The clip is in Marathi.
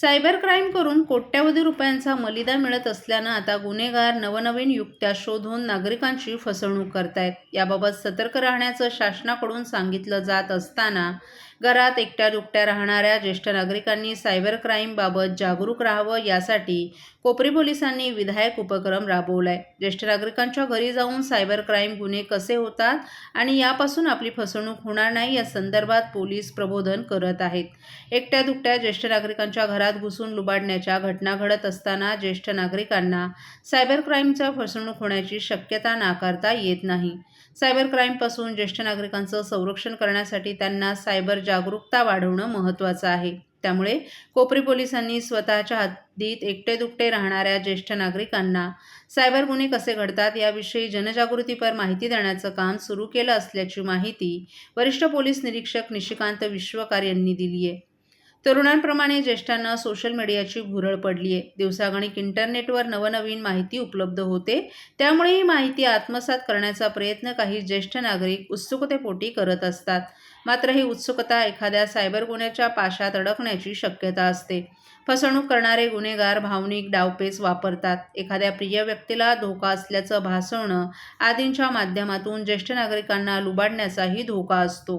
सायबर क्राईम करून कोट्यवधी रुपयांचा मलिदा मिळत असल्यानं आता गुन्हेगार नवनवीन युक्त्या शोधून नागरिकांची फसवणूक करतायत. याबाबत सतर्क राहण्याचं शासनाकडून सांगितलं जात असताना घरात एकट्या दुकट्या राहणाऱ्या ज्येष्ठ नागरिकांनी सायबर क्राईमबाबत जागरूक राहावं यासाठी कोपरी पोलिसांनी विधायक उपक्रम राबवलाय. ज्येष्ठ नागरिकांच्या घरी जाऊन सायबर क्राईम गुन्हे कसे होतात आणि यापासून आपली फसवणूक होणार नाही या संदर्भात पोलीस प्रबोधन करत आहेत. एकट्या दुकट्या ज्येष्ठ नागरिकांच्या घरात घुसून लुबाडण्याच्या घटना घडत असताना ज्येष्ठ नागरिकांना सायबर क्राईमच्या फसवणूक होण्याची शक्यता नाकारता येत नाही. सायबर क्राईमपासून ज्येष्ठ नागरिकांचं संरक्षण करण्यासाठी त्यांना सायबर जागरूकता वाढवणं महत्त्वाचं आहे. त्यामुळे कोपरी पोलिसांनी स्वतःच्या हद्दीत एकटे दुकटे राहणाऱ्या ज्येष्ठ नागरिकांना सायबर गुन्हे कसे घडतात याविषयी जनजागृतीपर माहिती देण्याचं काम सुरू केलं असल्याची माहिती वरिष्ठ पोलीस निरीक्षक निशिकांत विश्वकार यांनी दिली आहे तरुणांप्रमाणे ज्येष्ठांना सोशल मीडियाची भुरळ पडली आहे दिवसागणिक इंटरनेटवर नवनवीन माहिती उपलब्ध होते. त्यामुळे ही माहिती आत्मसात करण्याचा प्रयत्न काही ज्येष्ठ नागरिक उत्सुकतेपोटी करत असतात. मात्र ही उत्सुकता एखाद्या सायबर गुन्ह्याच्या पाशात अडकण्याची शक्यता असते. फसवणूक करणारे गुन्हेगार भावनिक डावपेच वापरतात. एखाद्या प्रिय व्यक्तीला धोका असल्याचं भासवणं आदींच्या माध्यमातून ज्येष्ठ नागरिकांना लुबाडण्याचाही धोका असतो.